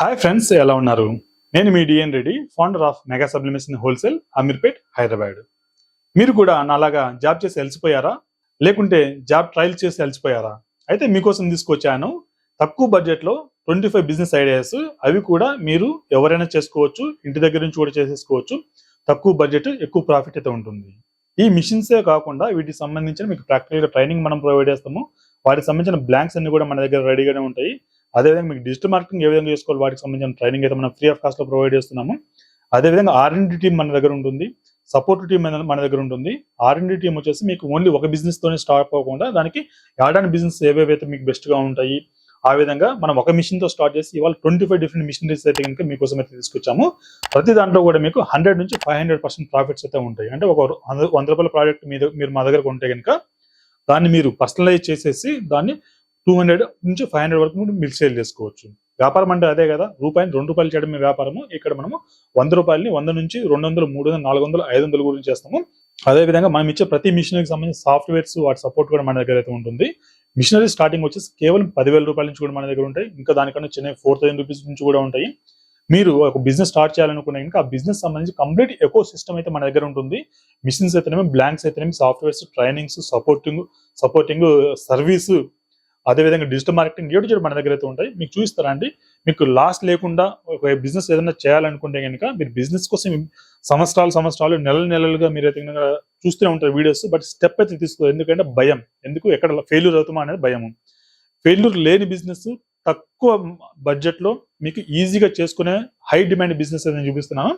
Hi friends ఎలా ఉన్నారు? నేను మీ DN Reddy founder of mega sublimation wholesale Ameerpet Hyderabad మీరు కూడా నాలాగా జాబ్ చేసి అలసిపోయారా? లేకుంటే జాబ్ ట్రయల్ చేసి అలసిపోయారా? అయితే మీకోసం తీసుకొచ్చాను తక్కువ బడ్జెట్లో ట్వంటీ ఫైవ్ బిజినెస్ ఐడియాస్ అవి కూడా మీరు ఎవరైనా చేసుకోవచ్చు ఇంటి దగ్గర నుంచి కూడా చేసేసుకోవచ్చు. తక్కువ బడ్జెట్ ఎక్కువ ప్రాఫిట్ అయితే ఉంటుంది. ఈ మిషన్సే కాకుండా వీటికి సంబంధించిన మీకు ప్రాక్టికల్గా ట్రైనింగ్ మనం ప్రొవైడ్ చేస్తాము. వాటికి సంబంధించిన బ్లాంక్స్ అన్ని కూడా మన దగ్గర రెడీగానే ఉంటాయి. అదేవిధంగా మీకు డిజిటల్ మార్కెటింగ్ ఏ విధంగా చేసుకోవాలి వాటికి సంబంధించిన ట్రైనింగ్ అయితే మనం ఫ్రీ ఆఫ్ కాస్ట్లో ప్రొవైడ్ చేస్తున్నాము. అదేవిధంగా ఆర్ఎండి టీం మన దగ్గర ఉంటుంది సపోర్ట్ టీం మన దగ్గర ఉంటుంది. ఆర్ఎండి టీం వచ్చేసి మీకు ఓన్లీ ఒక బిజినెస్ తోనే స్టార్ట్ అవ్వకుండా దానికి యాడాన్ బిజినెస్ ఏవేవైతే మీకు బెస్ట్గా ఉంటాయి ఆ విధంగా మనం ఒక మిషన్తో స్టార్ట్ చేసి ఇవాళ ట్వంటీ ఫైవ్ డిఫరెంట్ మిషనరీస్ అయితే కనుక మీకోసం అయితే తీసుకొచ్చాము. ప్రతి దాంట్లో కూడా మీకు హండ్రెడ్ నుంచి ఫైవ్ హండ్రెడ్ పర్సెంట్ ప్రాఫిట్స్ అయితే ఉంటాయి. అంటే ఒక వంద- రూపాయల ప్రాజెక్ట్ మీద మీరు మా దగ్గర ఉంటే కనుక దాన్ని మీరు పర్సనలైజ్ చేసేసి దాన్ని టూ హండ్రెడ్ నుంచి ఫైవ్ హండ్రెడ్ వరకు కూడా మీరు సేల్ చేసుకోవచ్చు. వ్యాపారం అంటే అదే కదా రూపాయిని రెండు రూపాయలు చేయడమే వ్యాపారము. ఇక్కడ మనము వంద రూపాయలని వంద నుంచి రెండు వందలు మూడు వందలు నాలుగు వందలు ఐదు వందలు గురించి చేస్తాము. అదే విధంగా మనం ఇచ్చే ప్రతి మిషనరీకి సంబంధించిన సాఫ్ట్వేర్స్ వాటి సపోర్ట్ కూడా మన దగ్గర అయితే ఉంటుంది. మిషనరీ స్టార్టింగ్ వచ్చేసి కేవలం పదివేల రూపాయల నుంచి కూడా మన దగ్గర ఉంటాయి. ఇంకా దానికన్నా చిన్న ఫోర్ థౌసండ్ రూపీస్ నుంచి కూడా ఉంటాయి. మీరు ఒక బిజినెస్ స్టార్ట్ చేయాలనుకున్నా ఇంకా ఆ బిజినెస్ సంబంధించి కంప్లీట్ ఎకో సిస్టమ్ అయితే మన దగ్గర ఉంటుంది. మిషన్స్ అయితేనేమి బ్లాంక్స్ అయితేనేమి softwares trainings supporting supporting service అదేవిధంగా డిజిటల్ మార్కెటింగ్ ఏడు చేయడం మన దగ్గర అయితే ఉంటాయి. మీకు చూస్తారా అండి మీకు లాస్ లేకుండా ఒక బిజినెస్ ఏదైనా చేయాలనుకుంటే కనుక మీరు బిజినెస్ కోసం సంవత్సరాలు సంవత్సరాలు నెలలు నెలలుగా మీరు అయితే చూస్తూనే ఉంటారు వీడియోస్ బట్ స్టెప్ అయితే తీసుకోవాలి ఎందుకంటే భయం. ఎందుకు? ఎక్కడ ఫెయిల్యూర్ అవుతామా అనేది భయం ఫెయిల్యూర్ లేని బిజినెస్ తక్కువ బడ్జెట్లో మీకు ఈజీగా చేసుకునే హై డిమాండ్ బిజినెస్ ఏదైనా చూపిస్తున్నాను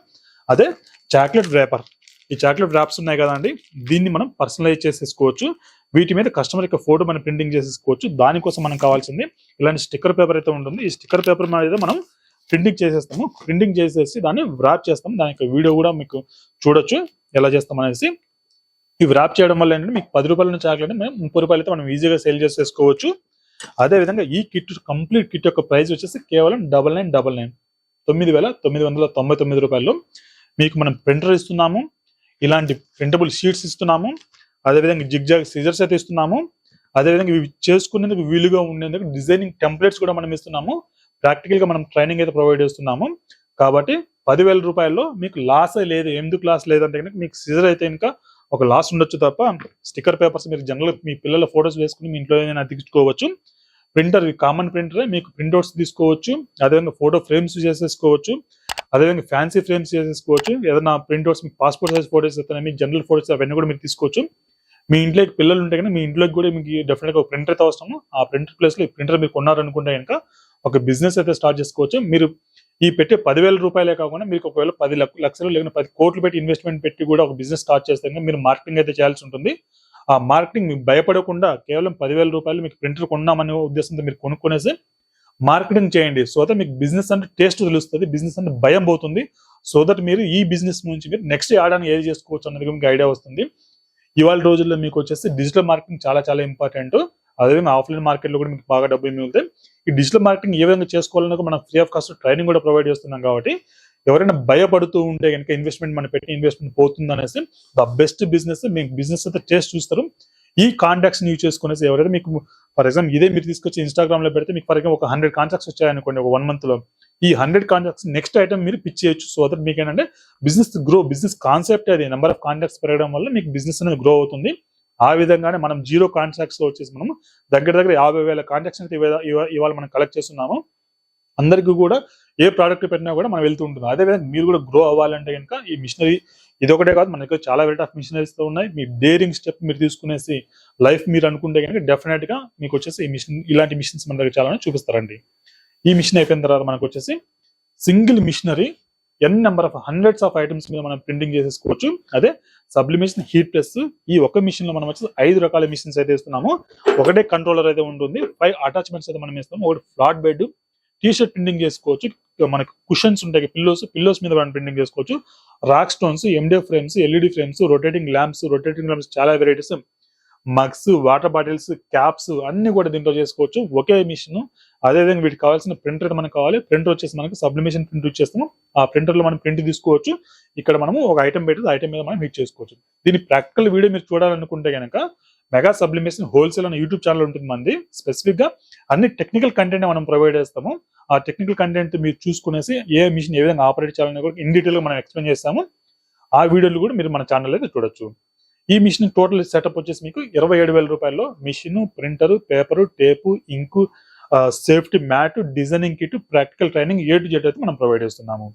అదే చాక్లెట్ వ్యాపర్ ఈ చాక్లెట్ ర్యాప్స్ ఉన్నాయి కదండి. దీన్ని మనం పర్సనలైజ్ చేసేసుకోవచ్చు. వీటి మీద కస్టమర్ యొక్క ఫోటో మనం ప్రింటింగ్ చేసేసుకోవచ్చు. దానికోసం మనం కావాల్సింది ఇలాంటి స్టిక్కర్ పేపర్ అయితే ఉంటుంది. ఈ స్టిక్కర్ పేపర్ మీద మనం ప్రింటింగ్ చేసేస్తాము. ప్రింటింగ్ చేసేసి దాన్ని వ్రాప్ చేస్తాం దాని యొక్క వీడియో కూడా మీకు చూడొచ్చు. ఎలా చేస్తాం అనేసి. ఇవి వ్రాప్ చేయడం వల్ల ఏంటంటే మీకు పది రూపాయల చాక్లెట్ మేము ముప్పై రూపాయలతో మనం ఈజీగా సేల్ చేసేసుకోవచ్చు. అదే విధంగా ఈ కిట్ కంప్లీట్ కిట్ యొక్క ప్రైస్ వచ్చేసి కేవలం డబల్ నైన్ డబల్ నైన్ తొమ్మిది వేల తొమ్మిది వందల తొంభై తొమ్మిది రూపాయలు. మీకు మనం ప్రింటర్ ఇస్తున్నాము. ఇలాంటి ప్రింటబుల్ షీట్స్ ఇస్తున్నాము. అదేవిధంగా జిగ్ జాగ్ సీజర్స్ అయితే ఇస్తున్నాము. అదేవిధంగా ఇవి చేసుకునేందుకు వీలుగా ఉండేందుకు డిజైనింగ్ టెంప్లెట్స్ కూడా మనం ఇస్తున్నాము. ప్రాక్టికల్గా మనం ట్రైనింగ్ అయితే ప్రొవైడ్ చేస్తున్నాము. కాబట్టి పదివేల రూపాయల్లో మీకు లాస్ లేదు. ఎందుకు లాస్ లేదంటే కనుక మీకు సీజర్ అయితే ఇంకా ఒక లాస్ ఉండొచ్చు తప్ప స్టిక్కర్ పేపర్స్ మీరు జనరల్ మీ పిల్లల ఫొటోస్ వేసుకుని మీ ఇంట్లో ఏదైనా అతికించుకోవచ్చు ప్రింటర్ కామన్ ప్రింటర్ మీకు ప్రింట్అవుట్స్ తీసుకోవచ్చు. అదేవిధంగా ఫోటో ఫ్రేమ్స్ చేసేసుకోవచ్చు. అదేవిధంగా ఫ్యాన్సీ ఫ్రేమ్స్ చేసేసుకోవచ్చు. ఏదైనా ప్రింట్అవుట్స్ మీకు పాస్పోర్ట్ సైజ్ ఫోటోస్ అయితే జనరల్ ఫోటోస్ అవన్నీ కూడా మీరు తీసుకోవచ్చు. మీ ఇంట్లోకి పిల్లలు ఉంటే కనుక మీ ఇంట్లోకి కూడా మీకు డెఫినెట్గా ఒక ప్రింటర్ అయితే అవసరం ఆ ప్రింటర్ ప్లేస్లో ఈ ప్రింటర్ మీరు కొన్నారనుకుంటే కనుక ఒక బిజినెస్ అయితే స్టార్ట్ చేసుకోవచ్చు. మీరు ఈ పెట్టే పదివేల రూపాయలే కాకుండా మీకు ఒకవేళ పది లక్షలు లేకపోతే పది కోట్లు పెట్టి ఇన్వెస్ట్మెంట్ పెట్టి కూడా ఒక బిజినెస్ స్టార్ట్ చేస్తే కనుక మీరు మార్కెటింగ్ అయితే చేయాల్సి ఉంటుంది. ఆ మార్కెటింగ్ మీకు భయపడకుండా కేవలం పదివేల రూపాయలు మీకు ప్రింటర్ కొన్నామనే ఉద్దేశంతో మీరు కొనుక్కునేసి మార్కెటింగ్ చేయండి. సో దట్ మీకు బిజినెస్ అంటే టేస్ట్ తెలుస్తుంది బిజినెస్ అంటే భయం పోతుంది. సో దట్ మీరు ఈ బిజినెస్ నుంచి మీరు నెక్స్ట్ ఆడడానికి ఏది చేసుకోవచ్చు అన్నది మీకు ఐడియా వస్తుంది. ఇవాళ రోజుల్లో మీకు వచ్చేసి డిజిటల్ మార్కెటింగ్ చాలా చాలా ఇంపార్టెంట్ అదేవిధంగా ఆఫ్లైన్ మార్కెట్లో కూడా మీకు బాగా డబ్బులు మిగులుతాయి. ఈ డిజిటల్ మార్కెటింగ్ ఏ విధంగా చేసుకోవాలన్నా కూడా మనం ఫ్రీ ఆఫ్ కాస్ట్ ట్రైనింగ్ కూడా ప్రొవైడ్ చేస్తున్నాం కాబట్టి ఎవరైనా భయపడుతూ ఉంటే కనుక ఇన్వెస్ట్మెంట్ మనం పెట్టిన ఇన్వెస్ట్మెంట్ పోతుంది అనేసి ద బెస్ట్ బిజినెస్ మీకు బిజినెస్ అయితే టేస్ట్ చూస్తారు. ఈ కాంటాక్ట్స్ యూజ్ చేసుకునేసి ఎవరైతే మీకు ఫర్ ఎగ్జాంపుల్ ఇదే మీరు తీసుకొచ్చి ఇన్స్టాగ్రామ్లో పెడితే మీకు ఫర్ ఎగ్జాంపుల్ ఒక హండ్రెడ్ కాంటాక్ట్స్ వచ్చాయనుకోండి ఒక వన్ మంత్లో. ఈ హండ్రెడ్ కాంటాక్ట్స్ నెక్స్ట్ ఐటమ్ మీరు పిచ్ చేయొచ్చు. సో దట్ మీకు ఏంటంటే బిజినెస్ గ్రో బిజినెస్ కాన్సెప్ట్ అది. నెంబర్ ఆఫ్ కాంటాక్ట్స్ పెరగడం వల్ల మీకు బిజినెస్ అనేది గ్రో అవుతుంది. ఆ విధంగానే మనం జీరో కాంటాక్ట్స్లో వచ్చేసి మనం దగ్గర దగ్గర యాభై వేల కాంటాక్ట్స్ అయితే ఇవాళ- ఇవాళ మనం కలెక్ట్ చేస్తున్నాము. అందరికీ కూడా ఏ ప్రోడక్ట్ పెట్టినా కూడా మనం వెళ్తూ ఉంటుంది. అదేవిధంగా మీరు కూడా గ్రో అవ్వాలంటే కనుక ఈ మిషనరీ ఇది ఒకటే కాదు మనకి చాలా వెరైటీ ఆఫ్ మిషనరీస్తో ఉన్నాయి. మీ డేరింగ్ స్టెప్ మీరు తీసుకునేసి లైఫ్ మీరు అనుకుంటే కనుక డెఫినెట్గా మీకు వచ్చేసి ఈ మిషన్ ఇలాంటి మిషన్స్ మన దగ్గర చాలా చూపిస్తారండి. ఈ మిషన్ అయిపోయిన తర్వాత మనకు వచ్చేసి single machinery N number of hundreds of items మీద మనం ప్రింటింగ్ చేసేసుకోవచ్చు. అదే సబ్లిమేషన్ హీట్ ప్రెస్ ఈ ఒక మిషన్లో మనం వచ్చేసి ఐదు రకాల మిషన్స్ అయితే ఇస్తున్నాము ఒకటే కంట్రోలర్ అయితే ఉంటుంది. ఫైవ్ అటాచ్మెంట్స్ అయితే మనం ఇస్తాము ఒకటి flat bed T shirt printing చేసుకోవచ్చు. మనకు కుషన్స్ ఉంటాయి పిల్లోస్ పిల్లోస్ మీద మనం ప్రింటింగ్ చేసుకోవచ్చు. రాక్ స్టోన్స్ ఎండే frames LED frames rotating lamps rotating lamps చాలా varieties mugs water bottles caps అన్ని కూడా దీంట్లో చేసుకోవచ్చు. ఒకే మిషన్ అదేవిధంగా వీటికి కావాల్సిన ప్రింటర్ మనకు కావాలి. ప్రింటర్ వచ్చేసి మనకి సబ్లిమేషన్ ప్రింట్ ఇచ్చేస్తాము ఆ ప్రింటర్లో మనం ప్రింట్ తీసుకోవచ్చు. ఇక్కడ మనము ఒక ఐటమ్ పెట్టి ఐటమ్ మీద మనం హిట్ చేసుకోవచ్చు. దీని ప్రాక్టికల్ వీడియో మీరు చూడాలనుకుంటే కనుక మెగా సబ్లిమేషన్ హోల్సేల్ అనే యూట్యూబ్ ఛానల్ ఉంటుంది మంది స్పెసిఫిక్గా అన్ని టెక్నికల్ కంటెంట్ మనం ప్రొవైడ్ చేస్తాము. ఆ టెక్నికల్ కంటెంట్ మీరు చూసుకునేసి ఏ మిషన్ ఏ విధంగా ఆపరేట్ చేయాలని కూడా ఇన్ డీటెయిల్గా మనం ఎక్స్ప్లెయిన్ చేస్తాము. ఆ వీడియోలు కూడా మీరు మన ఛానల్ అయితే చూడొచ్చు. ఈ మిషన్ టోటల్ సెటప్ వచ్చేసి మీకు ఇరవై ఏడు వేల రూపాయల్లో machine printer paper tape ink safety mat designing kit practical training A to Z అయితే మనం ప్రొవైడ్ చేస్తున్నాము.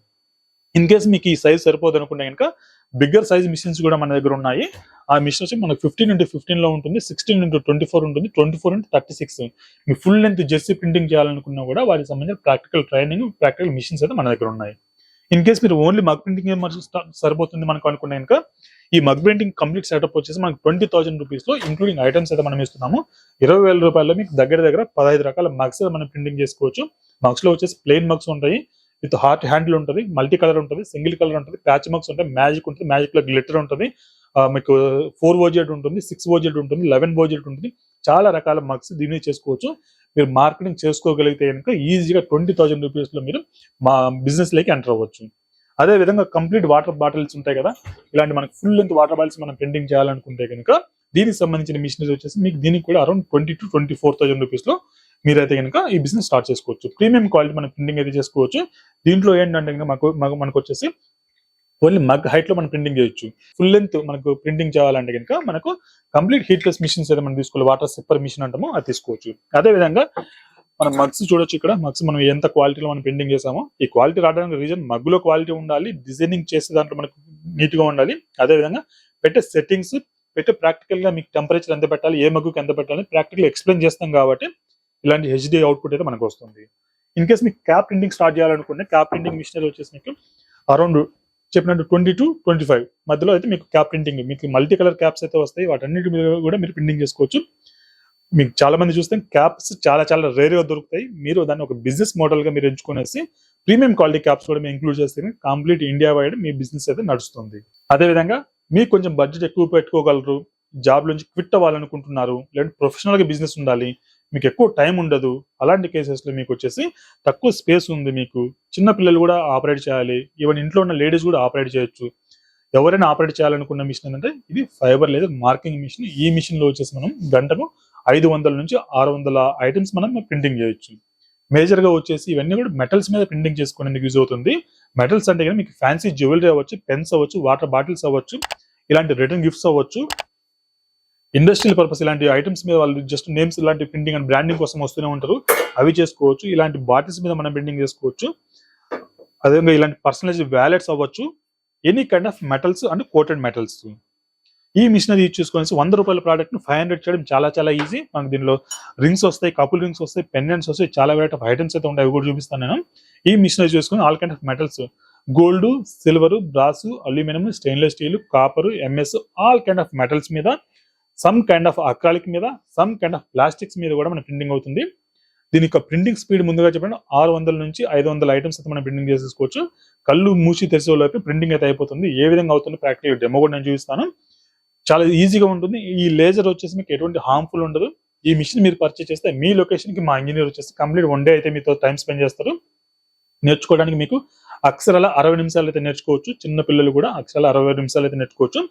ఇన్ కేస్ మీకు ఈ సైజ్ సరిపోదు అనుకుంటే కనుక బిగ్గర్ సైజ్ మిషన్స్ కూడా మన దగ్గర ఉన్నాయి. ఆ మిషన్ వచ్చి మనకు ఫిఫ్టీన్ ఇంటూ ఫిఫ్టీన్లో ఉంటుంది సిక్స్టీన్ ఇంటూ ట్వంటీ ఫోర్ ఉంటుంది twenty four into thirty six మీ ఫుల్ లెంత్ జెర్సీ ప్రింటింగ్ చేయాలనుకున్నా కూడా వాటికి సంబంధించిన ప్రాక్టికల్ ట్రైనింగ్ ప్రాక్టికల్ మిషన్స్ అయితే మన దగ్గర ఉన్నాయి. ఇన్ కేస్ మీరు ఓన్లీ మగ్ ప్రింటింగ్ సరిపోతుంది మనకు అనుకున్నా కనుక ఈ మగ్ ప్రింటింగ్ కంప్లీట్ సెటప్ వచ్చేసి మనకు ట్వంటీ థౌసండ్ రూపీస్లో ఇంక్లూడింగ్ ఐటమ్స్ అయితే మనం ఇస్తున్నాము. ఇరవై వేల రూపాయల్లో మీకు దగ్గర దగ్గర పదహైదు రకాల మగ్స్ మనం ప్రింటింగ్ చేసుకోవచ్చు. మగ్స్లో వచ్చేసి ప్లెయిన్ మగ్స్ ఉంటాయి. విత్ హార్ట్ హ్యాండిల్ ఉంటుంది మల్టీ కలర్ ఉంటుంది సింగిల్ కలర్ ఉంటుంది ప్యాచ్ మార్క్స్ ఉంటాయి మ్యాజిక్ ఉంటుంది మ్యాజిక్లో గ్లిటర్ ఉంటుంది మీకు ఫోర్ ఓజెడ్ ఉంటుంది సిక్స్ ఓజెడ్ ఉంటుంది లెవెన్ ఓజెడ్ ఉంటుంది చాలా రకాల మార్క్స్ దీన్ని చేసుకోవచ్చు. మీరు మార్కెటింగ్ చేసుకోగలిగితే కనుక ఈజీగా ట్వంటీ థౌసండ్ రూపీస్లో మీరు మా బిజినెస్లోకి ఎంటర్ అవ్వచ్చు. అదే విధంగా కంప్లీట్ వాటర్ బాటిల్స్ ఉంటాయి కదా ఇలాంటి మనకు ఫుల్ లెంత్ వాటర్ బాటిల్స్ మనం ప్రింటింగ్ చేయాలనుకుంటే కనుక దీనికి సంబంధించిన మిషనరీస్ వచ్చేసి మీకు దీనికి కూడా around twenty to twenty four thousand రూపీస్లో మీరైతే కనుక ఈ బిజినెస్ స్టార్ట్ చేసుకోవచ్చు. ప్రీమియం క్వాలిటీ మనం ప్రింటింగ్ అయితే చేసుకోవచ్చు. దీంట్లో ఏంటంటే కనుక మాకు మనకు వచ్చేసి ఓన్లీ మగ్ హైట్లో మనం ప్రింటింగ్ చేయొచ్చు. ఫుల్ లెంత్ మనకు ప్రింటింగ్ చేయాలంటే కనుక మనకు కంప్లీట్ హీట్లెస్ మిషన్స్ అయితే మనం తీసుకోవాలి. వాటర్ సిప్పర్ మిషన్ అంటామో అది తీసుకోవచ్చు. అదే విధంగా మనం మగ్స్ చూడొచ్చు ఇక్కడ. మగ్స్ మనం ఎంత క్వాలిటీలో మనం ప్రింటింగ్ చేసామో ఈ క్వాలిటీ రావడానికి రీజన్ మగ్గులో క్వాలిటీ ఉండాలి. డిజైనింగ్ చేసే దాంట్లో మనకు నీట్గా ఉండాలి. అదే విధంగా పెట్టే సెట్టింగ్స్ పెట్టే ప్రాక్టికల్గా మీకు టెంపరేచర్ ఎంత పెట్టాలి ఏ మగ్గుకి ఎంత పెట్టాలి ప్రాక్టికల్ ఎక్స్ప్లెయిన్ చేస్తాం కాబట్టి ఇలాంటి హెచ్డి అవుట్పుట్ అయితే మనకు వస్తుంది. ఇన్ కేస్ మీకు క్యాప్ ప్రింటింగ్ స్టార్ట్ చేయాలనుకుంటే క్యాప్ ప్రింటింగ్ మిషనరీ వచ్చేసి మీకు అరౌండ్ చెప్పినట్టు ట్వంటీ టు ట్వంటీ ఫైవ్ మధ్యలో అయితే మీకు క్యాప్ ప్రింటింగ్ మీకు మల్టీ కలర్ క్యాప్స్ అయితే వస్తాయి. వాటన్నిటి మీద కూడా మీరు ప్రింటింగ్ చేసుకోవచ్చు. మీకు చాలా మంది చూస్తే క్యాప్స్ చాలా చాలా రేర్గా దొరుకుతాయి. మీరు దాన్ని ఒక బిజినెస్ మోడల్గా మీరు ఎంచుకునేసి ప్రీమియం క్వాలిటీ క్యాప్స్ కూడా మేము ఇంక్లూడ్ చేస్తే కంప్లీట్ ఇండియా వైడ్ మీ బిజినెస్ అయితే నడుస్తుంది. అదే విధంగా మీకు కొంచెం బడ్జెట్ ఎక్కువ పెట్టుకోగలరు. జాబ్ నుంచి క్విట్ అవ్వాలనుకుంటున్నారు. లేదంటే ప్రొఫెషనల్గా బిజినెస్ ఉండాలి. మీకు ఎక్కువ టైం ఉండదు. అలాంటి కేసెస్లో మీకు వచ్చేసి తక్కువ స్పేస్ ఉంది మీకు. చిన్న పిల్లలు కూడా ఆపరేట్ చేయాలి. ఈవెన్ ఇంట్లో ఉన్న లేడీస్ కూడా ఆపరేట్ చేయొచ్చు. ఎవరైనా ఆపరేట్ చేయాలనుకున్న మిషన్ ఏంటంటే ఇది ఫైబర్ లేదా మార్కింగ్ మిషన్. ఈ మిషన్లో వచ్చేసి మనం గంటకు ఐదు వందల నుంచి ఆరు వందల ఐటమ్స్ మనం ప్రింటింగ్ చేయొచ్చు. మేజర్గా వచ్చేసి ఇవన్నీ కూడా మెటల్స్ మీద ప్రింటింగ్ చేసుకోవడానికి యూజ్ అవుతుంది. మెటల్స్ అంటే కానీ మీకు ఫ్యాన్సీ జ్యువెలరీ అవ్వచ్చు పెన్స్ అవ్వచ్చు వాటర్ బాటిల్స్ అవ్వచ్చు ఇలాంటి రిటర్న్ గిఫ్ట్స్ అవ్వచ్చు. ఇండస్ట్రియల్ పర్పస్ ఇలాంటి ఐటమ్స్ మీద వాళ్ళు జస్ట్ నేమ్స్ ఇలాంటి ప్రింటింగ్ అండ్ బ్రాండింగ్ కోసం వస్తూనే ఉంటారు. అవి చేసుకోవచ్చు ఇలాంటి బాటిల్స్ మీద మనం ప్రింటింగ్ చేసుకోవచ్చు. అదేవిధంగా ఇలాంటి పర్సనలైజ్ వ్యాలెట్స్ అవ్వచ్చు. Any kind of metals and coated metals ఈ మిషనరీ యూజ్ చేసుకొని వంద రూపాయల ప్రోడక్ట్ను ఫైవ్ హండ్రెడ్ చేయడం చాలా చాలా ఈజీ మనకు దీనిలో రింగ్స్ వస్తాయి కపుల్ రింగ్స్ వస్తాయి పెండెంట్స్ వస్తాయి చాలా వెరైటీ ఆఫ్ ఐటమ్స్ అయితే ఉంటాయి. అవి కూడా చూపిస్తాను నేను. ఈ మిషనరీ చూసుకొని all kind of metals gold silver brass aluminium stainless steel copper MS all kind of metals మీద సమ్ కైండ్ ఆఫ్ అక్రాలిక్ మీద సమ్ కైండ్ ఆఫ్ ప్లాస్టిక్స్ మీద కూడా మన ప్రింటింగ్ అవుతుంది. దీని యొక్క ప్రింటింగ్ స్పీడ్ ముందుగా చెప్పండి ఆరు వందల నుంచి ఐదు వందల ఐటమ్స్ అయితే మనం ప్రింటింగ్ చేసేసుకోవచ్చు. కళ్ళు మూసి తెరిచేలోపు ప్రింటింగ్ అయితే అయిపోతుంది. ఏ విధంగా అవుతుంది ప్రాక్టికల్ డెమో కూడా నేను చూపిస్తాను. చాలా ఈజీగా ఉంటుంది. ఈ లేజర్ వచ్చేసి మీకు ఎటువంటి హార్మ్ఫుల్ ఉండదు. ఈ మిషన్ మీరు పర్చేస్ చేస్తే మీ లొకేషన్కి మా ఇంజనీర్ వచ్చేసి కంప్లీట్ వన్ డే అయితే మీతో టైం స్పెండ్ చేస్తారు. నేర్చుకోవడానికి మీకు అక్షరాల అరవై నిమిషాలు అయితే నేర్చుకోవచ్చు. చిన్న పిల్లలు కూడా అక్షరాల అరవై నిమిషాలు అయితే నేర్చుకోవచ్చు.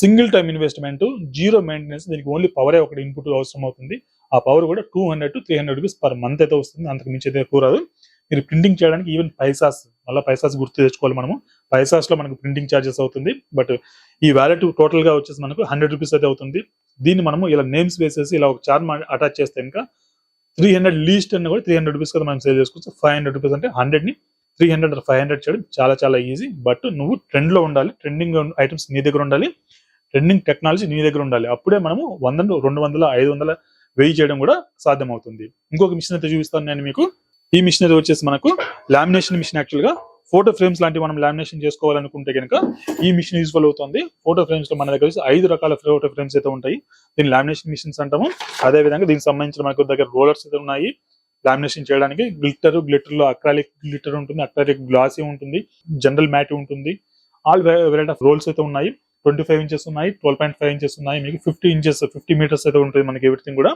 Single time investment zero maintenance దీనికి ఓన్లీ పవరే ఒకటి ఇన్పుట్ అవసరం అవుతుంది ఆ పవర్ కూడా two hundred to three hundred rupees per month అయితే వస్తుంది. అంతకు మించి అయితే కూరదు. మీరు ప్రింటింగ్ చేయడానికి ఈవెన్ పైసాస్ మళ్ళీ పైసాస్ గుర్తు తెచ్చుకోవాలి మనము. పైసాస్లో మనకు ప్రింటింగ్ ఛార్జెస్ అవుతుంది. బట్ ఈ వ్యాలెట్ టోటల్గా వచ్చేసి మనకు హండ్రెడ్ రూపీస్ అయితే అవుతుంది. దీన్ని మనము ఇలా నేమ్స్ వేసేసి ఇలా ఒక చార్మ్ అటాచ్ చేస్తే ఇంకా త్రీ హండ్రెడ్ లీస్ట్ అన్న కూడా త్రీ హండ్రెడ్ రూపీస్ కదా మనం సేల్ చేసుకోవచ్చు. ఫైవ్ హండ్రెడ్ రూపీస్ అంటే హండ్రెడ్ని త్రీ హండ్రెడ్ ఫైవ్ హండ్రెడ్ చేయడం చాలా చాలా ఈజీ. బట్ నువ్వు ట్రెండ్లో ఉండాలి. ట్రెండింగ్ ఐటమ్స్ నీ దగ్గర ఉండాలి. ట్రెండింగ్ టెక్నాలజీ నీ దగ్గర ఉండాలి. అప్పుడే మనము వంద రెండు వందల ఐదు వందల వెయ్యి చేయడం కూడా సాధ్యం అవుతుంది ఇంకొక మిషన్ అయితే చూపిస్తాను నేను మీకు. ఈ మిషన్ అయితే వచ్చేసి మనకు లామినేషన్ మిషన్ యాక్చువల్గా ఫోటో ఫ్రేమ్స్ లాంటివి మనం లామినేషన్ చేసుకోవాలనుకుంటే కనుక ఈ మిషన్ యూజ్ఫుల్ అవుతుంది. ఫోటో ఫ్రేమ్స్లో మన దగ్గర ఐదు రకాల ఫోటో ఫ్రేమ్స్ అయితే ఉంటాయి. దీని లామినేషన్ మిషన్స్ అంటాము. అదే విధంగా దీనికి సంబంధించిన మనకు దగ్గర రోలర్స్ అయితే ఉన్నాయి. లామినేషన్ చేయడానికి గ్లిటర్ గ్లిటర్లో అక్రాలిక్ గ్లిటర్ ఉంటుంది. అక్రాలిక్ గ్లాసీ ఉంటుంది. జనరల్ మ్యాట్ ఉంటుంది. ఆల్ వెరైటీ ఆఫ్ రోల్స్ అయితే ఉన్నాయి. ట్వంటీ ఫైవ్ ఇంచెస్ ఉన్నాయి ట్వెల్వ్ పాయింట్ ఫైవ్ ఇంచెస్ ఉన్నాయి మీకు ఫిఫ్టీ ఇంచెస్ ఫిఫ్టీ మీటర్స్ అయితే ఉంటుంది మనకి ఎవ్రీథింగ్ కూడా.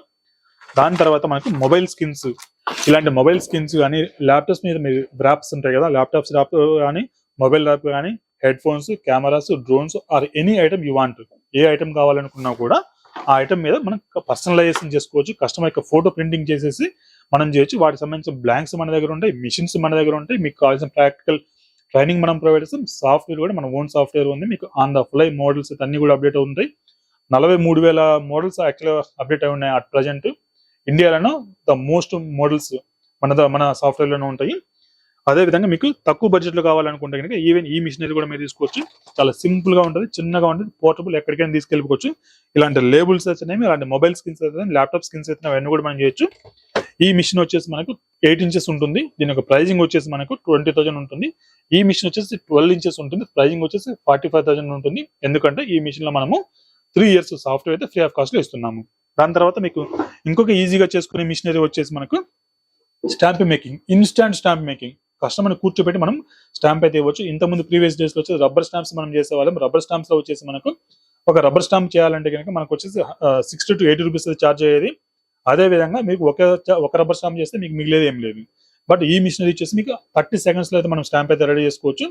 దాని తర్వాత మనకు మొబైల్ స్కిన్స్ ఇలాంటి మొబైల్ స్కిన్స్ కానీ ల్యాప్టాప్స్ మీద మీరు ర్యాప్స్ ఉంటాయి కదా ల్యాప్టాప్స్ ర్యాప్ కానీ మొబైల్ ర్యాప్ కానీ headphones cameras drones or any item you want a item కావాలనుకున్నా కూడా ఆ ఐటమ్ మీద మనం పర్సనలైజేషన్ చేసుకోవచ్చు కస్టమర్ యొక్క ఫోటో ప్రింటింగ్ చేసేసి మనం చేయొచ్చు. వాటికి సంబంధించిన బ్లాంక్స్ మన దగ్గర ఉంటాయి మిషన్స్ మన దగ్గర ఉంటాయి మీకు కావాల్సిన ప్రాక్టికల్ ట్రైనింగ్ మనం ప్రొవైడ్ చేస్తాం. సాఫ్ట్వేర్ కూడా మన ఓన్ సాఫ్ట్వేర్ ఉంది. మీకు ఆన్ ద ఫ్లై మోడల్స్ అన్ని కూడా అప్డేట్ అవుతుంటాయి. నలభై మూడు వేల మోడల్స్ యాక్చువల్గా అప్డేట్ అయి ఉన్నాయి అట్ ప్రజెంట్ ఇండియాలోనూ ద మోస్ట్ మోడల్స్ మన ద- మన సాఫ్ట్వేర్లోనే ఉంటాయి. అదే విధంగా మీకు తక్కువ బడ్జెట్లో కావాలనుకుంటే కనుక ఈవెన్ ఈ మిషనరీ కూడా మీరు తీసుకోవచ్చు. చాలా సింపుల్గా ఉంటుంది చిన్నగా ఉంటుంది పోర్టబుల్ ఎక్కడికైనా తీసుకెళ్ళిపోవచ్చు. ఇలాంటి లేబుల్స్ అయితేనేమి ఇలాంటి మొబైల్ స్కిన్స్ అయితే ల్యాప్టాప్ స్కిన్స్ అయితే అవన్నీ కూడా మనం చేయొచ్చు. ఈ మిషన్ వచ్చేసి మనకు ఎయిట్ ఇంచెస్ ఉంటుంది. దీని యొక్క ప్రైజింగ్ వచ్చేసి మనకు ట్వంటీ థౌసండ్ ఉంటుంది. ఈ మిషన్ వచ్చేసి ట్వెల్వ్ ఇంచెస్ ఉంటుంది. ప్రైజింగ్ వచ్చేసి ఫార్టీ ఫైవ్ థౌసండ్ ఉంటుంది. ఎందుకంటే ఈ మిషన్లో మనము త్రీ ఇయర్స్ సాఫ్ట్వేర్ అయితే ఫ్రీ ఆఫ్ కాస్ట్లో ఇస్తున్నాము. దాని తర్వాత మీకు ఇంకొక ఈజీగా చేసుకునే మిషనరీ వచ్చేసి మనకు stamp making instant stamp making customer కూర్చోబెట్టి మనం స్టాంప్ అయితే ఇవ్వచ్చు. ఇంతకుముందు ప్రీవియస్ డేస్లో వచ్చేసి రబ్బర్ స్టాంప్స్ మనం చేసేవాళ్ళం. రబ్బర్ స్టాంప్స్లో వచ్చేసి మనకు ఒక రబ్బర్ స్టాంప్ చేయాలంటే కనుక మనకు వచ్చేసి sixty to eighty rupees charge అయ్యేది. అదే విధంగా మీకు ఒక ఒక రబ్బర్ స్టాంప్ చేస్తే మీకు మిగిలేదు ఏం లేదు. బట్ ఈ మిషనరీ వచ్చేసి మీకు థర్టీ సెకండ్స్లో అయితే మనం స్టాంప్ అయితే రెడీ చేసుకోవచ్చు.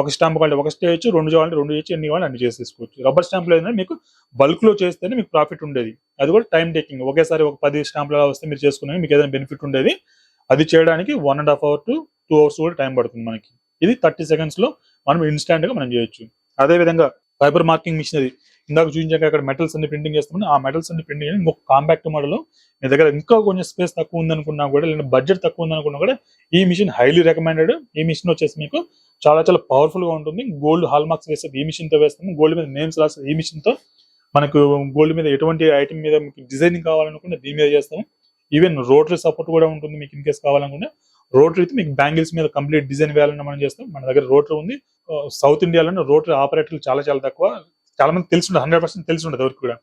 ఒక స్టాంప్ కావాలి ఒక చేయొచ్చు రెండు కావాలి రెండు చేయొచ్చు ఎన్ని కావాలి అన్ని చేసేసుకోవచ్చు. రబ్బర్ స్టాంప్లో మీకు బల్క్లో చేస్తేనే మీకు ప్రాఫిట్ ఉండేది. అది కూడా టైం టేకింగ్. ఒకేసారి ఒక పది స్టాంపులు అలా వస్తే మీరు చేసుకునే మీకు ఏదైనా బెనిఫిట్ ఉండేది. అది చేయడానికి one and half hour to two hours కూడా టైం పడుతుంది మనకి. ఇది థర్టీ సెకండ్స్లో మనం ఇన్స్టాంట్గా మనం చేయొచ్చు. అదే విధంగా ఫైబర్ మార్కింగ్ మిషనరీ. ఇందాక చూపించాక అక్కడ మెటల్స్ అన్ని ప్రింటింగ్ చేస్తామని ఆ మెటల్స్ అన్ని ప్రింటింగ్ చేయడం ఇంకొక కాంపాక్ట్ మోడల్ మీ దగ్గర ఇంకా కొంచెం స్పేస్ తక్కువ ఉందనుకున్నా కూడా లేదా బడ్జెట్ తక్కువ ఉందనుకున్నా కూడా ఈ మిషన్ హైలీ రికమెండెడ్ ఈ మిషన్ వచ్చేసి మీకు చాలా చాలా పవర్ఫుల్గా ఉంటుంది. గోల్డ్ హాల్ మార్క్స్ వేసేది ఈ మిషన్తో వేస్తాము. గోల్డ్ మీద నేమ్స్ రాసేది ఈ మిషన్తో మనకు గోల్డ్ మీద ఎటువంటి ఐటమ్ మీద మీకు డిజైనింగ్ కావాలనుకుంటే దీని మీద చేస్తాము. ఈవెన్ రోటరీ సపోర్ట్ కూడా ఉంటుంది మీకు ఇన్ కేస్ కావాలనుకుంటే. రోటరీ మీకు బ్యాంగిల్స్ మీద కంప్లీట్ డిజైన్ వేయాలన్నా మనం చేస్తాం. మన దగ్గర రోటరీ ఉంది. సౌత్ ఇండియాలో రోటరీ ఆపరేటర్లు చాలా చాలా తక్కువ. చాలా మంది తెలిసి ఉండదు హండ్రెడ్ పర్సెంట్ తెలిసి ఉండదు ఎవరికి కూడా.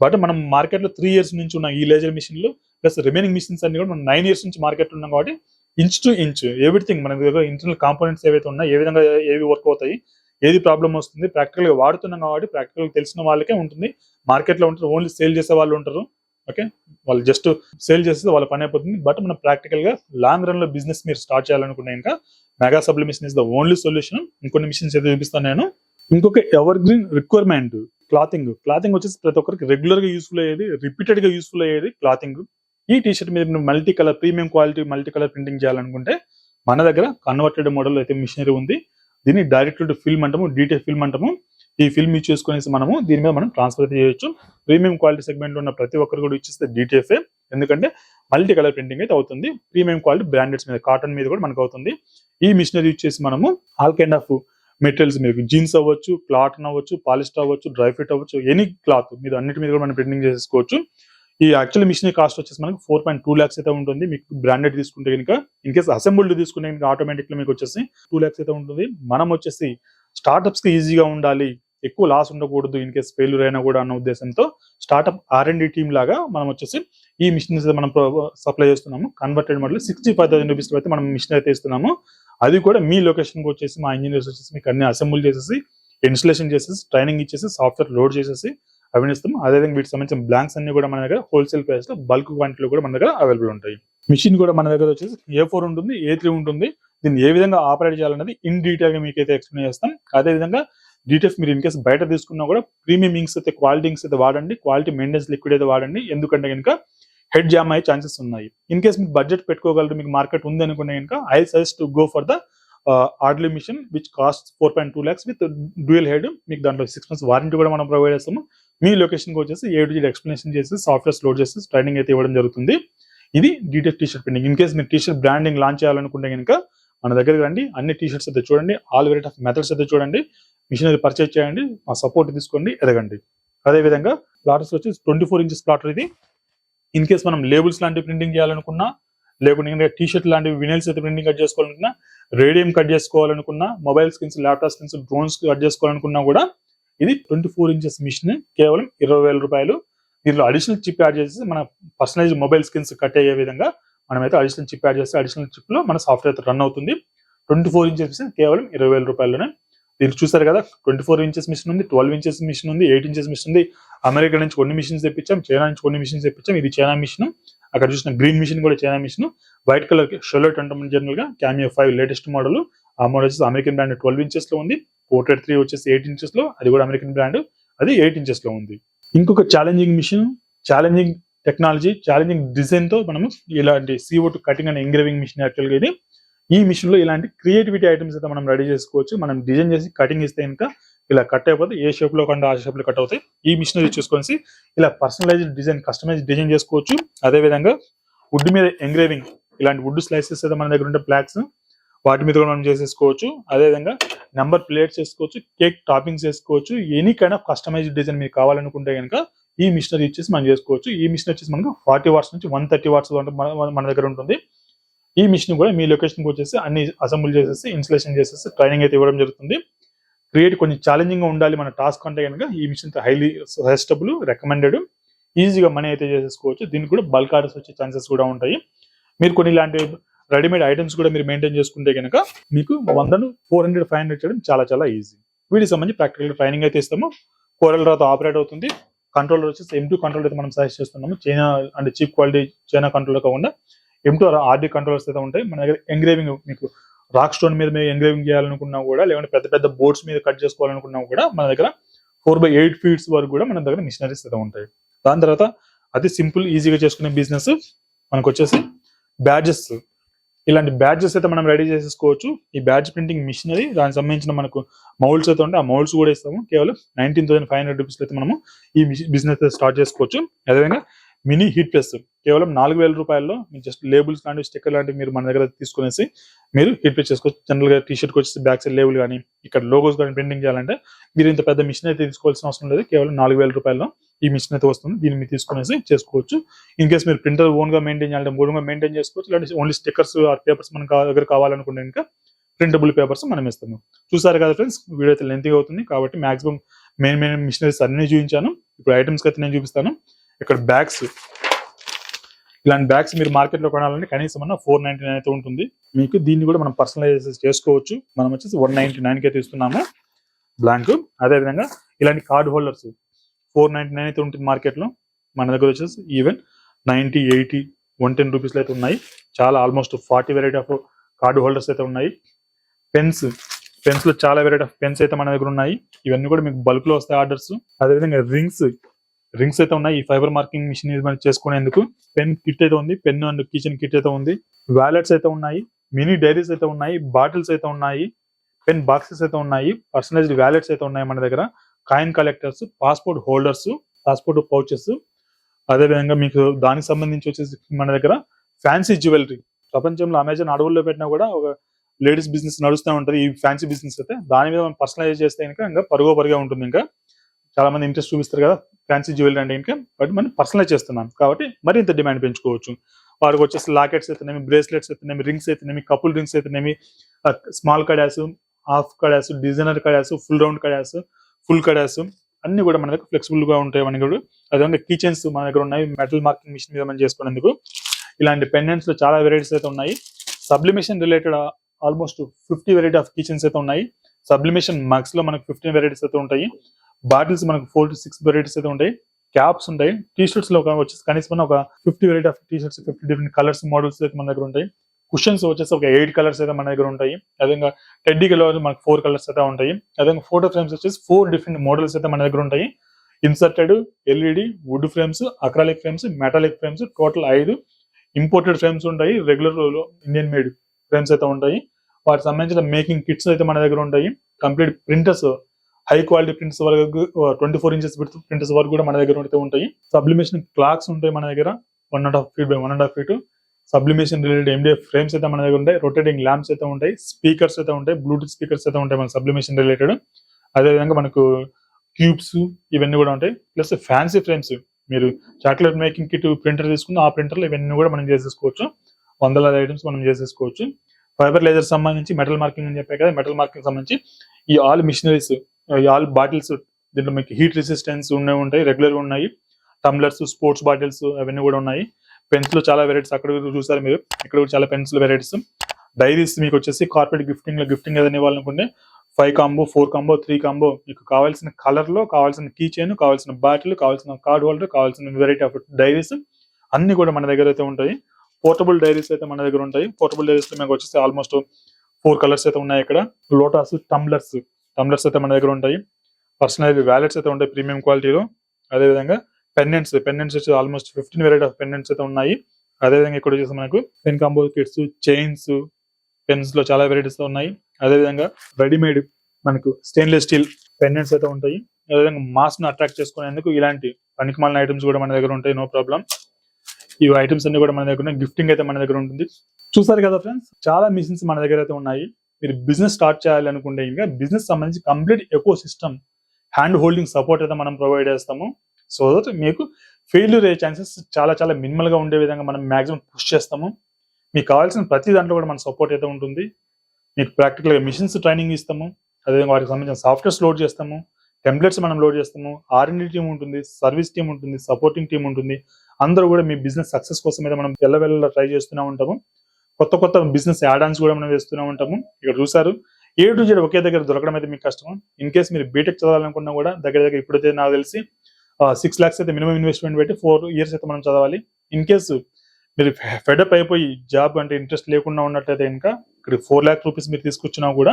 బట్ మనం మార్కెట్లో త్రీ ఇయర్స్ నుంచి ఉన్న ఈ లేజర్ మిషన్లు ప్లస్ రిమైనింగ్ మిషన్స్ అన్ని కూడా మనం నైన్ ఇయర్స్ నుంచి మార్కెట్లో ఉన్నాం కాబట్టి ఇంచ్ టు ఇంచ్ ఎవ్రీథింగ్ మన దగ్గర ఇంటర్నల్ కాంపోనెంట్స్ ఏవైతే ఉన్నాయో ఏ విధంగా ఏవి వర్క్ అవుతాయి ఏది ప్రాబ్లం వస్తుంది ప్రాక్టికల్గా వాడుతున్నాం కాబట్టి ప్రాక్టికల్ తెలిసిన వాళ్ళకే ఉంటుంది. మార్కెట్లో ఉంటారు ఓన్లీ సేల్ చేసే వాళ్ళు ఉంటారు ఓకే వాళ్ళు జస్ట్ సేల్ చేస్తే వాళ్ళ పని అయిపోతుంది. బట్ మనం ప్రాక్టికల్గా లాంగ్ రన్లో బిజినెస్ మీరు స్టార్ట్ చేయాలనుకున్నా ఇంకా mega sublimation is the only solution ఇంకొన్ని మిషన్స్ అయితే చూపిస్తాను నేను. ఇంకొక evergreen requirement clothing clothing వచ్చేసి ప్రతి ఒక్కరికి రెగ్యులర్గా యూస్ఫుల్ అయ్యేది రిపీటెడ్గా యూస్ఫుల్ అయ్యేది క్లాతింగ్ ఈ టీషర్ట్ మీద multi colour premium quality multi colour printing చేయాలనుకుంటే మన దగ్గర కన్వర్టెడ్ మోడల్ అయితే మిషనరీ ఉంది. దీన్ని డైరెక్ట్ టు ఫిల్మ్ అంటాము డీటెయిల్ ఫిల్మ్ అంటాము. ఈ ఫిల్మ్ యూజ్ చేసుకునేసి మనము దీని మీద మనం ట్రాన్స్ఫర్ అయితే చేయొచ్చు. ప్రీమియం క్వాలిటీ సెగ్మెంట్ ఉన్న ప్రతి ఒక్కరు కూడా ఇచ్చేస్తే డీటీఎఫ్ ఎందుకంటే మల్టీ కలర్ ప్రింటింగ్ అయితే అవుతుంది. ప్రీమియం క్వాలిటీ బ్రాండెడ్స్ మీద కాటన్ మీద కూడా మనకు అవుతుంది. ఈ మిషనరీ యూజ్ చేసి మనము ఆల్ కైండ్ ఆఫ్ మెటీరియల్స్ మీకు జీన్స్ అవ్వచ్చు క్లాత్ అవ్వచ్చు పాలిస్టర్ అవ్వచ్చు డ్రై ఫిట్ అవ్వచ్చు ఎనీ క్లాత్ మీరు అన్నిటి మీద కూడా మనం ప్రింటింగ్ చేసుకోవచ్చు ఈ యాక్చువల్ మిషన్ కాస్ట్ వచ్చేసి మనకి ఫోర్ పాయింట్ టూ ల్యాక్స్ అయితే ఉంటుంది. మీకు బ్రాండెడ్ తీసుకుంటే కనుక ఇన్ కేస్ అసెంబుల్డ్ తీసుకుంటే కనుక ఆటోమేటిక్ మీకు వచ్చేసి టూ ల్యాక్స్ అయితే ఉంటుంది. మనం వచ్చేసి స్టార్టప్స్కి ఈజీగా ఉండాలి ఎక్కువ లాస్ ఉండకూడదు ఇన్ కేస్ ఫెయిల్యూర్ అయినా కూడా అన్న ఉద్దేశంతో స్టార్ట్అప్ ఆర్ అండ్ టీమ్ లాగా మనం వచ్చేసి ఈ మిషన్ మనం సప్లై చేస్తున్నాము. Converted model sixty five thousand rupees అయితే మనం మిషన్ అయితే ఇస్తున్నాము. అది కూడా మీ లొకేషన్కి వచ్చేసి మా ఇంజనీర్స్ వచ్చేసి మీకు అన్ని అసెంబుల్ చేసేసి ఇన్స్టలేషన్ చేసేసి ట్రైనింగ్ ఇచ్చేసి సాఫ్ట్వేర్ లోడ్ చేసేసి అవి ఇస్తాం అదేవిధంగా వీటికి సంబంధించిన బ్లాంక్స్ అన్ని కూడా మన దగ్గర హోల్సేల్ ప్రైస్లో బల్క్ క్వాంటిటీలో కూడా మన దగ్గర అవైలబుల్ ఉంటాయి. మిషన్ కూడా మన దగ్గర వచ్చేసి ఏ ఫోర్ ఉంటుంది ఏ త్రీ ఉంటుంది. దీన్ని ఏ విధంగా ఆపరేట్ చేయాలనేది ఇన్ డీటెయిల్గా మీకు అయితే ఎక్స్ప్లెయిన్ చేస్తాం. అదే విధంగా డీటెయిల్స్ మీరు ఇన్ కేస్ బయట తీసుకున్నా కూడా ప్రీమియం ఇంక్స్ అయితే క్వాలిటీ ఇంక్స్ అయితే వాడండి. క్వాలిటీ మెయింటెన్స్ లిక్విడ్ అయితే వాడండి. ఎందుకంటే కనుక హెడ్ జామ్ అయ్యే ఛాన్సెస్ ఉన్నాయి. ఇన్ కేస్ మీకు బడ్జెట్ పెట్టుకోగలరు మీకు మార్కెట్ ఉంది అనుకుంటే కనుక I suggest to go for the orderly machine which cost four point two lakhs with dual head మీకు దాంట్లో సిక్స్ మంత్స్ వారంటీ కూడా మనం ప్రొవైడ్ చేస్తాము. మీ లొకేషన్కి వచ్చేసి ఏ టు ఎక్స్ప్లెనేషన్ చేసి సాఫ్ట్వేర్స్ లోడ్ చేసి ట్రైనింగ్ అయితే ఇవ్వడం జరుగుతుంది. ఇది detail T shirt printing in case మీరు టీ షర్ట్ బ్రాండింగ్ లాంచ్ చేయాలనుకుంటే కనుక మన దగ్గరికి రండి. అన్ని టీ షర్ట్స్ అయితే చూడండి. ఆల్ వెరైటీ ఆఫ్ మెథడ్స్ అయితే చూడండి. మిషన్ అయితే పర్చేజ్ చేయండి. మా సపోర్ట్ తీసుకోండి ఎదగండి. అదే విధంగా ప్లాటర్స్ వచ్చి ట్వంటీ ఫోర్ ఇంచెస్ ప్లాటర్ ఇది. ఇన్ కేస్ మనం లేబుల్స్ లాంటివి ప్రింటింగ్ చేయాలనుకున్నా లేకుంటే టీ షర్ట్ లాంటివి వినైల్స్ అయితే ప్రింటింగ్ కట్ చేసుకోవాలనుకున్నా radium cut చేసుకోవాలనుకున్నా mobile screens laptop screens drones cut చేసుకోవాలనుకున్నా కూడా ఇది ట్వంటీ ఫోర్ ఇంచెస్ మిషన్ కేవలం ఇరవై వేల రూపాయలు. దీనిలో అడిషనల్ చిప్ యాడ్ చేసి మన పర్సనలైజ్ మొబైల్ స్క్రీన్స్ కట్ అయ్యే విధంగా మనమైతే అడిషనల్ చిప్ యాడ్ చేస్తే అడిషనల్ చిప్లో మన సాఫ్ట్వేర్ రన్ అవుతుంది. ట్వంటీ ఫోర్ ఇంచెస్ మిషన్ కేవలం ఇరవై వేల రూపాయల్లోనే. దీన్ని చూసారు కదా ట్వంటీ ఫోర్ ఇంచెస్ మిషన్ ఉంది ట్వెల్వ్ ఇంచెస్ మిషన్ ఉంది ఎయిట్ ఇంచెస్ మిషన్ ఉంది. అమెరికా నుంచి కొన్ని మిషన్స్ తెప్పించాం చైనా నుంచి కొన్ని మిషన్స్ తెప్పించాం. ఇది చైనా మిషన్ అక్కడ చూసిన గ్రీన్ మిషన్ కూడా చైనా మిషన్ వైట్ కలర్ షెలోట్ అంటాం జనరల్గా క్యామియో ఫైవ్ లేటెస్ట్ మోడల్ ఆ మోడల్ వచ్చేసి అమెరికన్ బ్రాండ్ ట్వెల్వ్ ఇంచెస్లో ఉంది. పోర్ట్రేట్ త్రీ వచ్చేసి ఎయిట్ ఇంచెస్లో. అది కూడా అమెరికన్ బ్రాండ్ అది ఎయిట్ ఇంచెస్లో ఉంది. ఇంకొక challenging machine challenging technology challenging డిజైన్తో మనము ఇలాంటి C O two cutting and engraving machine యాక్చువల్గా ఇది ఈ మిషన్లో ఇలాంటి క్రియేటివిటీ ఐటమ్స్ అయితే మనం రెడీ చేసుకోవచ్చు. మనం డిజైన్ చేసి కటింగ్ ఇస్తే ఇంకా ఇలా కట్ అయిపోతే ఏ షేప్లో కంటే ఆ షేప్లో కట్ అవుతాయి. ఈ మిషన్ చూసుకొని ఇలా పర్సనలైజ్డ్ డిజైన్ కస్టమైజ్ డిజైన్ చేసుకోవచ్చు. అదే విధంగా వుడ్ మీద ఎంగ్రేవింగ్ ఇలాంటి వుడ్ స్లైసెస్ అయితే మన దగ్గర ఉంటే ప్లాక్స్ వాటి మీద కూడా మనం చేసేసుకోవచ్చు. అదే విధంగా నెంబర్ ప్లేట్స్ చేసుకోవచ్చు కేక్ టాపింగ్స్ చేసుకోవచ్చు. Any kind of customised design మీకు కావాలనుకుంటే కనుక ఈ మిషనరీ ఇచ్చేసి మనం చేసుకోవచ్చు. ఈ మిషన్ వచ్చేసి మనకు ఫార్టీ వాట్స్ నుంచి వన్ థర్టీ వాట్స్ మన దగ్గర ఉంటుంది. ఈ మిషన్ కూడా మీ లొకేషన్కి వచ్చేసి అన్ని అసెంబుల్ చేసేసి ఇన్స్టలేషన్ చేసేసి ట్రైనింగ్ అయితే ఇవ్వడం జరుగుతుంది. క్రియేట్ కొంచెం ఛాలెంజింగ్గా ఉండాలి మన టాస్క్ అంటే కనుక ఈ మిషన్ హైలీ సజెస్టబుల్ రికమెండెడ్ ఈజీగా మనీ అయితే చేసేసుకోవచ్చు. దీనికి కూడా బల్క్ ఆర్డర్స్ వచ్చే ఛాన్సెస్ కూడా ఉంటాయి. మీరు కొన్ని ఇలాంటి రెడీమేడ్ ఐటమ్స్ కూడా మీరు మెయింటైన్ చేసుకుంటే కనుక మీకు వందను ఫోర్ హండ్రెడ్ ఫైవ్ హండ్రెడ్ చేయడం చాలా చాలా ఈజీ వీటికి సంబంధించి ప్రాక్టికల్ ట్రైనింగ్ అయితే ఇస్తాము. కోరల్ రాత ఆపరేట్ అవుతుంది. కంట్రోలర్ వచ్చేసి ఎం టూ కంట్రోల్ అయితే మనం సజెస్ట్ చేస్తున్నాము. చైనా అంటే చీప్ క్వాలిటీ చైనా కంట్రోల్ కాకుండా ఎం టూ ఆర్డీ కంట్రోలర్స్ అయితే ఉంటాయి. మన దగ్గర ఎంగ్రేవింగ్ మీకు రాక్ స్టోన్ మీద మీరు ఎంగ్రేవింగ్ చేయాలనుకున్నా కూడా లేదంటే పెద్ద పెద్ద బోర్డ్స్ మీద కట్ చేసుకోవాలనుకున్నా కూడా మన దగ్గర ఫోర్ బై ఎయిట్ ఫీట్స్ వరకు కూడా మన దగ్గర మిషనరీస్ అయితే ఉంటాయి. దాని తర్వాత అతి సింపుల్ ఈజీగా చేసుకునే బిజినెస్ మనకు వచ్చేసి బ్యాడ్జెస్ ఇలాంటి బ్యాడ్జెస్ అయితే మనం రెడీ చేసేసుకోవచ్చు. ఈ బ్యాడ్జ్ ప్రింటింగ్ మిషనరీ దానికి సంబంధించిన మనకు మౌల్డ్స్ అయితే ఉంటాయి. ఆ మౌల్డ్స్ కూడా ఇస్తాము. కేవలం nineteen thousand five hundred rupees అయితే మనము ఈ బిజినెస్ స్టార్ట్ చేసుకోవచ్చు. అదేవిధంగా మినీ హీట్ ప్రెస్ కేవలం నాలుగు వేల రూపాయల్లో మీరు జస్ట్ లేబుల్స్ లాంటివి స్టిక్కర్ లాంటివి మీరు మన దగ్గర తీసుకునేసి మీరు హీట్ ప్రెస్ చేసుకోవచ్చు. జనరల్గా టీ షర్ట్కి వచ్చేసి బ్యాక్ సైడ్ లేబుల్ కానీ ఇక్కడ లోగోస్ కానీ ప్రింటింగ్ చేయాలంటే మీరు ఇంత పెద్ద మిషన్ అయితే తీసుకోవాల్సిన అవసరం లేదు. కేవలం నాలుగు వేల రూపాయల్లో ఈ మిషన్ అయితే వస్తుంది. దీన్ని మీరు తీసుకునేసి చేసుకోవచ్చు. ఇన్ కేస్ మీరు ప్రింటర్ ఓన్గా మెయింటైన్ చేయాలంటే ఓన్గా మెయింటైన్ చేసుకోవచ్చు. లేదంటే ఓన్లీ స్టిక్కర్స్ ఆర్ పేపర్స్ మన దగ్గర కావాలనుకుంటే ఇంకా ప్రింటబుల్ పేపర్స్ మనం ఇస్తాము. చూసారు కదా ఫ్రెండ్స్ వీడియో అయితే లెంతీగా అవుతుంది. కాబట్టి మాక్సిమం మెయిన్ మెయిన్ మిషనరీస్ అన్ని చూపించాను. ఇప్పుడు ఐటమ్స్ అయితే నేను చూపిస్తాను. ఇక్కడ బ్యాగ్స్ ఇలాంటి బ్యాగ్స్ మీరు మార్కెట్లో కొనాలంటే కనీసం అన్న ఫోర్ నైన్టీ నైన్ అయితే ఉంటుంది. మీకు దీన్ని కూడా మనం పర్సనలైజ్ చేసుకోవచ్చు. మనం వచ్చేసి వన్ నైన్టీ నైన్కి అయితే ఇస్తున్నాము బ్లాంక్ అదే విధంగా ఇలాంటి card holders four ninety nine అయితే ఉంటుంది మార్కెట్లో. మన దగ్గర వచ్చేసి even ninety eighty one ten rupees అయితే ఉన్నాయి. చాలా almost forty variety of card holders అయితే ఉన్నాయి. పెన్స్ పెన్స్లో చాలా వెరైటీ ఆఫ్ పెన్స్ అయితే మన దగ్గర ఉన్నాయి. ఇవన్నీ కూడా మీకు బల్క్లో వస్తాయి ఆర్డర్స్ అదేవిధంగా రింగ్స్ రింగ్స్ అయితే ఉన్నాయి. ఈ ఫైబర్ మార్కింగ్ మిషన్ మనం చేసుకునేందుకు పెన్ కిట్ అయితే ఉంది. పెన్ అండ్ కిచెన్ కిట్ అయితే ఉంది. వ్యాలెట్స్ అయితే ఉన్నాయి. మినీ డైరీస్ అయితే ఉన్నాయి. బాటిల్స్ అయితే ఉన్నాయి. పెన్ బాక్సెస్ అయితే ఉన్నాయి. పర్సనలైజ్డ్ వ్యాలెట్స్ అయితే ఉన్నాయి మన దగ్గర. Coin collectors passport holders passport pouches. అదేవిధంగా మీకు దానికి సంబంధించి వచ్చేసి మన దగ్గర ఫ్యాన్సీ జ్యువెలరీ. ప్రపంచంలో అమెజాన్ అడవుల్లో పెట్టినా కూడా ఒక లేడీస్ బిజినెస్ నడుస్తూ ఉంటది. ఈ ఫ్యాన్సీ బిజినెస్ అయితే దాని మీద మనం పర్సనలైజ్ చేస్తే ఇంకా ఇంకా పరుగో పరుగా ఉంటుంది ఇంకా. చాలా మంది ఇంట్రెస్ట్ చూపిస్తారు కదా ఫ్యాన్సీ జ్యువెలరీ అంటే ఇంకా బట్ మనం పర్సనలైజ్ చేస్తున్నాం. కాబట్టి మరింత డిమాండ్ పెంచుకోవచ్చు. వారికి వచ్చేసి లాకెట్స్ అయితేనేమి బ్రేస్లెట్స్ అయితేనేమి రింగ్స్ అయితేనేమి కపుల్ రింగ్స్ అయితేనేమి small kadas half kadas designer kadas full round kadas full kadas అన్ని కూడా మన దగ్గర ఫ్లెక్సిబుల్గా ఉంటాయి మనకి కూడా అదేవిధంగా కిచెన్స్ మన దగ్గర ఉన్నాయి. మెటల్ మార్కింగ్ మిషన్ మీద మనం చేసుకునేందుకు. ఇలాంటి పెండెంట్స్లో చాలా వెరైటీస్ అయితే ఉన్నాయి. Sublimation related almost fifty variety of kitchens అయితే ఉన్నాయి. సబ్లిమేషన్ మగ్స్లో మనకు ఫిఫ్టీన్ వెరైటీస్ అయితే ఉంటాయి. బాటిల్స్ మనకు ఫోర్ టు సిక్స్ వెరైటీస్ అయితే ఉంటాయి. క్యాప్స్ ఉంటాయి. టీ షర్ట్స్లో వచ్చేసి కనీసం ఒక fifty variety of T shirts fifty different colours models అయితే మన దగ్గర ఉంటాయి. కుషన్స్ వచ్చేసి ఒక ఎయిట్ కలర్స్ అయితే మన దగ్గర ఉంటాయి. అదేవిధంగా టెడ్డీ కలర్ మనకు ఫోర్ కలర్స్ అయితే ఉంటాయి. అదేవిధంగా ఫోటో ఫ్రేమ్స్ వచ్చేసి ఫోర్ డిఫరెంట్ మోడల్స్ అయితే మన దగ్గర ఉంటాయి. Inserted LED wood frames acrylic frames metallic frames total ఐదు ఇంపోర్టెడ్ ఫ్రేమ్స్ ఉంటాయి. రెగ్యులర్ ఇండియన్ మేడ్ ఫ్రేమ్స్ అయితే ఉంటాయి. వాటికి సంబంధించిన మేకింగ్ కిట్స్ అయితే మన దగ్గర ఉంటాయి. Complete printers high quality prints వరకు ట్వంటీ ఫోర్ ఇంచెస్ ప్రింటర్స్ వరకు కూడా మన దగ్గర అయితే ఉంటాయి. సబ్లిమేషన్ క్లాక్స్ ఉంటాయి మన దగ్గర. One and half feet by one and half feet sublimation related MDF frames అయితే మన దగ్గర ఉంటాయి. రొటేటింగ్ ల్యాంప్స్ అయితే ఉంటాయి. స్పీకర్స్ అయితే ఉంటాయి. బ్లూటూత్ స్పీకర్స్ అయితే ఉంటాయి మన సబ్లిమేషన్ రిలేటెడ్ అదేవిధంగా మనకు క్యూబ్స్ ఇవన్నీ కూడా ఉంటాయి. ప్లస్ ఫ్యాన్సీ ఫ్రేమ్స్ మీరు చాక్లెట్ మేకింగ్ కిట్ ప్రింటర్ తీసుకుని ఆ ప్రింటర్లు ఇవన్నీ కూడా మనం చేసేసుకోవచ్చు. వందల ఐటమ్స్ మనం చేసేసుకోవచ్చు. ఫైబర్ లేజర్ సంబంధించి మెటల్ మార్కింగ్ అని చెప్పాయి కదా. మెటల్ మార్కింగ్ సంబంధించి ఈ ఆల్ మిషనరీస్ ఆల్ బాటిల్స్ దీంట్లో మీకు హీట్ రెసిస్టెన్స్ ఉన్నవి ఉంటాయి రెగ్యులర్ ఉన్నాయి. టమ్లర్స్ స్పోర్ట్స్ బాటిల్స్ అవన్నీ కూడా ఉన్నాయి. పెన్స్లో చాలా వెరైటీస్ అక్కడ చూసారు మీరు. ఇక్కడ కూడా చాలా పెన్సిల్ వెరైటీస్ డైరీస్ మీకు వచ్చేసి కార్పెట్ గిఫ్టింగ్లో గిఫ్టింగ్ ఏదైనా ఇవ్వాలనుకుంటే five combo four combo three combo మీకు కావాల్సిన కలర్లో కావాల్సిన కీ చైన్ కావాల్సిన బాటిల్ కావాల్సిన కార్డ్ హోల్డర్ కావాల్సిన వెరైటీ ఆఫ్ డైరీస్ అన్ని కూడా మన దగ్గర అయితే ఉంటాయి. పోర్టబుల్ డైరీస్ అయితే మన దగ్గర ఉంటాయి. పోర్టబుల్ డైరీస్లో మీకు వచ్చేసి ఆల్మోస్ట్ ఫోర్ కలర్స్ అయితే ఉన్నాయి ఇక్కడ. లోటాస్ టంబ్లర్స్ టమ్లర్స్ అయితే మన దగ్గర ఉంటాయి. పర్సనల్ వ్యాలెట్స్ అయితే ఉంటాయి ప్రీమియం క్వాలిటీలో అదేవిధంగా పెండెంట్స్ పెండెంట్స్ వచ్చి almost fifteen variety of pendants అయితే ఉన్నాయి. అదేవిధంగా ఇక్కడ వచ్చేసి మనకు పెన్ కాంబో కిట్స్ చైన్స్ పెన్స్లో చాలా వెరైటీస్ ఉన్నాయి. అదేవిధంగా రెడీమేడ్ మనకు స్టెయిన్లెస్ స్టీల్ పెండెంట్స్ అయితే ఉంటాయి. అదేవిధంగా మాస్ను అట్రాక్ట్ చేసుకునేందుకు ఇలాంటి పనికిమాలిన ఐటమ్స్ కూడా మన దగ్గర ఉంటాయి నో ప్రాబ్లం ఈ ఐటమ్స్ అన్ని కూడా మన దగ్గర గిఫ్టింగ్ అయితే మన దగ్గర ఉంటుంది. చూసారు కదా ఫ్రెండ్స్ చాలా మిషన్స్ మన దగ్గర అయితే ఉన్నాయి. మీరు బిజినెస్ స్టార్ట్ చేయాలనుకుంటే ఇంకా బిజినెస్ సంబంధించి complete ecosystem hand holding support అయితే మనం ప్రొవైడ్ చేస్తాము. సో దట్ మీకు ఫెయిల్యూర్ అయ్యే ఛాన్సెస్ చాలా చాలా మినిమల్గా ఉండే విధంగా మనం మాక్సిమం పుష్ చేస్తాము. మీకు కావాల్సిన ప్రతి దాంట్లో కూడా మన సపోర్ట్ అయితే ఉంటుంది. మీకు ప్రాక్టికల్గా మిషన్స్ ట్రైనింగ్ ఇస్తాము. అదేవిధంగా వాటికి సంబంధించిన సాఫ్ట్వేర్స్ లోడ్ చేస్తాము. టెంప్లెట్స్ మనం లోడ్ చేస్తాము. ఆర్ఎండి టీం ఉంటుంది సర్వీస్ టీం ఉంటుంది సపోర్టింగ్ టీం ఉంటుంది. అందరూ కూడా మీ బిజినెస్ సక్సెస్ కోసం అయితే మనం వెళ్ళ ట్రై చేస్తూనే ఉంటాము. కొత్త కొత్త బిజినెస్ యాడాన్స్ కూడా మనం వేస్తూనే ఉంటాము. ఇక్కడ చూసారు ఏ టు జెడ్ ఒకే దగ్గర దొరకడం అయితే మీకు కష్టం. ఇన్ కేస్ మీరు బీటెక్ చదవాలనుకున్నా కూడా దగ్గర దగ్గర ఇప్పుడైతే నాకు తెలిసి సిక్స్ లాక్స్ అయితే మినిమం ఇన్వెస్ట్మెంట్ పెట్టి ఫోర్ ఇయర్స్ అయితే మనం చదవాలి. ఇన్ కేసు మీరు ఫెడప్ అయిపోయి జాబ్ అంటే ఇంట్రెస్ట్ లేకుండా ఉన్నట్లయితే ఇంకా ఇక్కడ ఫోర్ ల్యాక్ రూపీస్ మీరు తీసుకొచ్చినా కూడా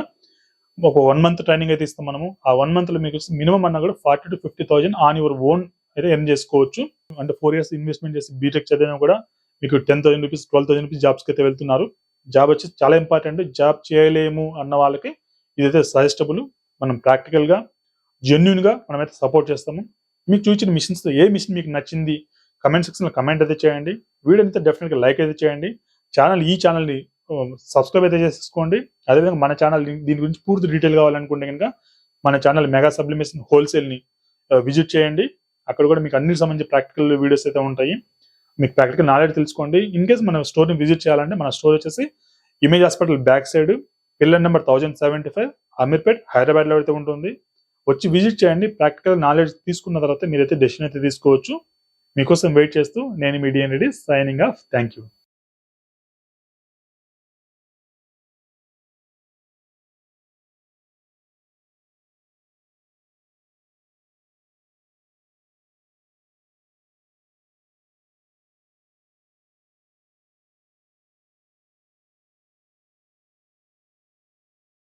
ఒక వన్ మంత్ ట్రైనింగ్ అయితే ఇస్తాం మనము. ఆ వన్ మంత్లో మీకు మినిమం అన్నా కూడా forty to fifty thousand on your own అయితే ఎర్న్ చేసుకోవచ్చు. అంటే ఫోర్ ఇయర్స్ ఇన్వెస్ట్మెంట్ చేసి బీటెక్ చదివినా కూడా మీకు ten thousand rupees twelve thousand rupees జాబ్స్కి అయితే వెళ్తున్నారు. జాబ్ వచ్చి చాలా ఇంపార్టెంట్ జాబ్ చేయలేము అన్న వాళ్ళకి ఇదైతే సజెస్టబుల్. మనం ప్రాక్టికల్గా జెన్యున్గా జెన్యున్గా మనమైతే సపోర్ట్ చేస్తాము. మీకు చూసిన మిషన్స్తో ఏ మిషన్ మీకు నచ్చింది కమెంట్ సెక్షన్లో కమెంట్ అయితే చేయండి. వీడియో అయితే డెఫినెట్గా లైక్ అయితే చేయండి. ఛానల్ ఈ ఛానల్ని సబ్స్క్రైబ్ అయితే చేసుకోండి అదేవిధంగా మన ఛానల్ దీని గురించి పూర్తి డీటెయిల్ కావాలనుకుంటే కనుక మన ఛానల్ మెగా సబ్లిమేషన్ హోల్సేల్ని uh, విజిట్ చేయండి. అక్కడ కూడా మీకు అన్ని సంబంధించి ప్రాక్టికల్ వీడియోస్ అయితే ఉంటాయి. మీకు ప్రాక్టికల్ నాలెడ్జ్ తెలుసుకోండి. ఇన్ కేస్ మన స్టోర్ని విజిట్ చేయాలంటే మన స్టోర్ వచ్చేసి image hospital back side pillar number thousand seventy five Ameerpet హైదరాబాద్లో అయితే ఉంటుంది. వచ్చి విజిట్ చేయండి. ప్రాక్టికల్ నాలెడ్జ్ తీసుకున్న తర్వాత మీరైతే డెసిషన్ అయితే తీసుకోవచ్చు. మీకోసం వెయిట్ చేస్తూ నేను media ready Reddy signing off thank you